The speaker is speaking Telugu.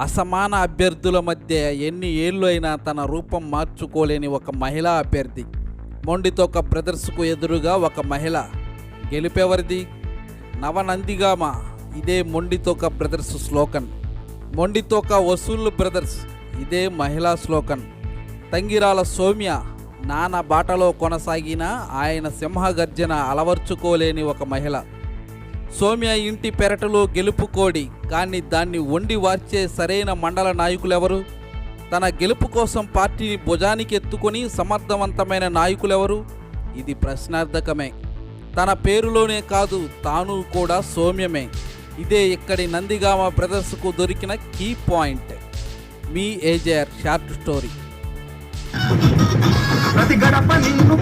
అసమాన అభ్యర్థుల మధ్య ఎన్ని ఏళ్ళు అయినా తన రూపం మార్చుకోలేని ఒక మహిళా అభ్యర్థి. మొండితోక బ్రదర్స్కు ఎదురుగా ఒక మహిళ. గెలిపెవరిది? నవనందిగామ. ఇదే మొండితోక బ్రదర్స్ స్లోకన్ మొండితోక వసూళ్ళు బ్రదర్స్ ఇదే మహిళా స్లోకన్ తంగిరాల సౌమ్య. నాన్న బాటలో కొనసాగిన ఆయన సింహగర్జన అలవర్చుకోలేని ఒక మహిళ. సౌమ్య ఇంటి పెరటలో గెలుపు కోడి కానీ దాన్ని వండి వార్చే సరైన మండల నాయకులెవరు? తన గెలుపు కోసం పార్టీని భుజానికి ఎత్తుకొని సమర్థవంతమైన నాయకులెవరు? ఇది ప్రశ్నార్థకమే. తన పేరులోనే కాదు తాను కూడా సౌమ్యమే. ఇదే ఇక్కడి నందిగామ బ్రదర్స్కు దొరికిన key point. Me A J R short story. ప్రతి గడప నిన్ను